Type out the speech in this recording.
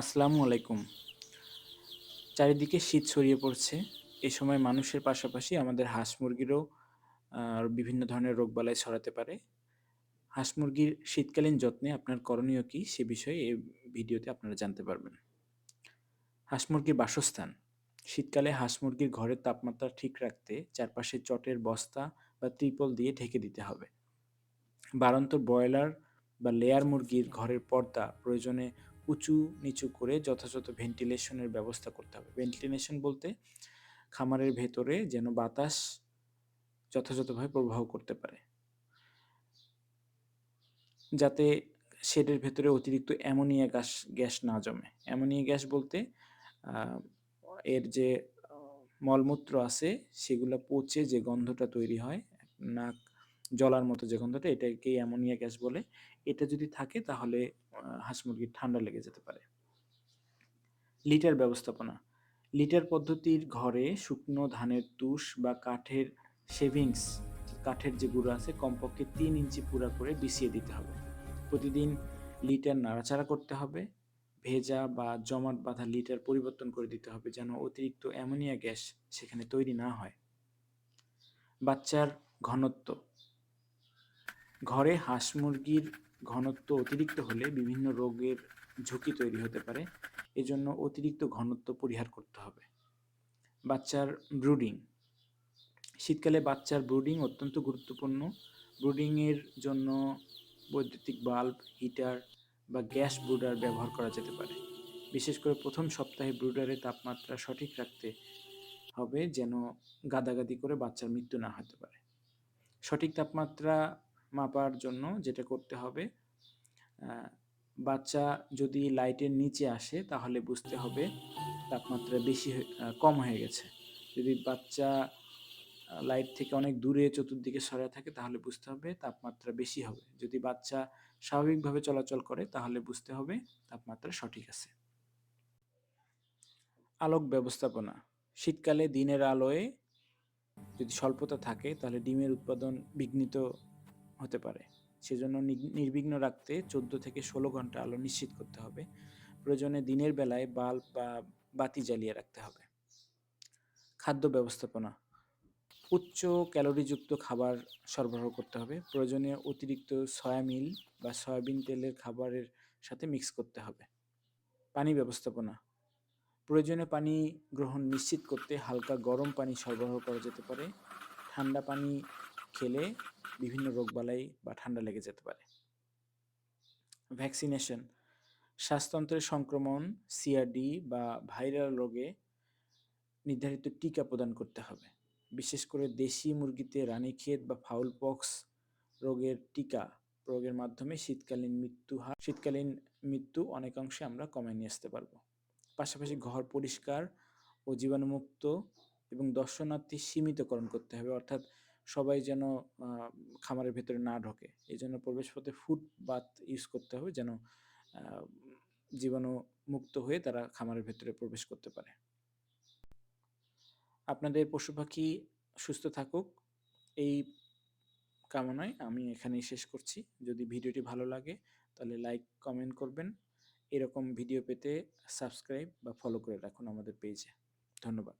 আসসালামু আলাইকুম। চারিদিকে শীত ছড়িয়ে পড়ছে। এ সময় মানুষের পাশাপাশি আমাদের হাঁস মুরগিরও বিভিন্ন ধরনের রোগবালাই ছড়াতে পারে। হাঁস মুরগির শীতকালীন যত্নে আপনার করণীয় কি সে বিষয়ে এই ভিডিওতে আপনারা জানতে পারবেন। হাঁস মুরগির বাসস্থান। শীতকালে হাঁস মুরগির ঘরের তাপমাত্রা ঠিক রাখতে চারপাশে চটের বস্তা বা ত্রিপল দিয়ে ঢেকে দিতে হবে। বাড়ন্ত ব্রয়লার বা লেয়ার মুরগির ঘরের পর্দা প্রয়োজনে উঁচু নিচু করে যথাযথ ভেন্টিলেশনের ব্যবস্থা করতে হবে। ভেন্টিলেশন বলতে খামারের ভেতরে যেন বাতাস যথাযথভাবে প্রবাহ করতে পারে। যাতে শেডের ভেতরে অতিরিক্ত অ্যামোনিয়া গ্যাস গ্যাস না জমে। অ্যামোনিয়া গ্যাস বলতে এর যে মলমূত্র আছে, সেগুলো পচে যে গন্ধটা তৈরি হয়, নাক জলার মতো যে গন্ধটা, এটাকে অ্যামোনিয়া গ্যাস বলে। এটা যদি থাকে তাহলে হাঁস মুরগির ঠান্ডা লেগে যেতে পারে। লিটার ব্যবস্থাপনা। লিটার পদ্ধতির ঘরে শুকনো ধানের তুষ বা কাঠের শেভিংস, কাঠের যে গুঁড়ো আছে, কমপক্ষে তিন ইঞ্চি পুরা করে বিছিয়ে দিতে হবে। প্রতিদিন লিটার নাড়াচাড়া করতে হবে। ভেজা বা জমাট বাঁধা লিটার পরিবর্তন করে দিতে হবে যেন অতিরিক্ত অ্যামোনিয়া গ্যাস সেখানে তৈরি না হয়। বাচ্চার ঘনত্ব। ঘরে হাঁস মুরগির ঘনত্ব অতিরিক্ত হলে বিভিন্ন রোগের ঝুঁকি তৈরি হতে পারে। এজন্য অতিরিক্ত ঘনত্ব পরিহার করতে হবে। বাচ্চার ব্রুডিং। শীতকালে বাচ্চার ব্রুডিং অত্যন্ত গুরুত্বপূর্ণ। ব্রুডিংয়ের জন্য বৈদ্যুতিক বাল্ব, হিটার বা গ্যাস ব্রুডার ব্যবহার করা যেতে পারে। বিশেষ করে প্রথম সপ্তাহে ব্রুডারের তাপমাত্রা সঠিক রাখতে হবে যেন গাদাগাদি করে বাচ্চার মৃত্যু না হতে পারে। সঠিক তাপমাত্রা মাপার জন্য যেটা করতে হবে বাচ্চা যদি লাইটের নিচে আসে তাহলে বুঝতে হবে তাপমাত্রা বেশি কম হয়ে গেছে। যদি বাচ্চা লাইট থেকে অনেক দূরে চতুর্দিকে সরে থাকে তাহলে বুঝতে হবে তাপমাত্রা বেশি হবে। যদি বাচ্চা স্বাভাবিকভাবে চলাচল করে তাহলে বুঝতে হবে তাপমাত্রা সঠিক আছে। আলোক ব্যবস্থাপনা, শীতকালে দিনের আলোয় যদি স্বল্পতা থাকে তাহলে ডিমের উৎপাদন বিঘ্নিত হতে পারে। সেজন্য নির্বিঘ্ন রাখতে চোদ্দ থেকে ষোলো ঘণ্টা আলো নিশ্চিত করতে হবে। প্রয়োজনে দিনের বেলায় বাল্ব বা বাতি জ্বালিয়ে রাখতে হবে। খাদ্য ব্যবস্থাপনা, উচ্চ ক্যালোরিযুক্ত খাবার সরবরাহ করতে হবে। প্রয়োজনে অতিরিক্ত সয়া মিল বা সয়াবিন তেলের খাবারের সাথে মিক্স করতে হবে। পানি ব্যবস্থাপনা, প্রয়োজনে পানি গ্রহণ নিশ্চিত করতে হালকা গরম পানি সরবরাহ করা যেতে পারে। ঠান্ডা পানি খেলে বিভিন্ন রোগবালাই বা ঠান্ডা লেগে যেতে পারে। ভ্যাকসিনেশন শ্বাসতন্ত্রের সংক্রমণ সিআরডি বা ভাইরাল রোগে নির্ধারিত টিকা প্রদান করতে হবে। বিশেষ করে দেশি মুরগিতে রানীক্ষেত বা ফাউল পক্স রোগের টিকা প্রয়োগের মাধ্যমে শীতকালীন মৃত্যু হার শীতকালীন মৃত্যু অনেকাংশে আমরা কমায় নিয়ে আসতে পারব। পাশাপাশি ঘর পরিষ্কার ও জীবাণুমুক্ত এবং দর্শনার্থী সীমিতকরণ করতে হবে। অর্থাৎ সবাই যেন খামারের ভেতরে না ঢোকে। এই জন্য প্রবেশপথে ফুট বাথ ইউজ করতে হবে যেন জীবাণু মুক্ত হয়ে তারা খামারের ভেতরে প্রবেশ করতে পারে। আপনাদের পশু পাখি সুস্থ থাকুক, এই কামনায় আমি এখানেই শেষ করছি। যদি ভিডিওটি ভালো লাগে, তাহলে লাইক কমেন্ট করবেন। এরকম ভিডিও পেতে সাবস্ক্রাইব বা ফলো করে রাখুন আমাদের পেজে ধন্যবাদ।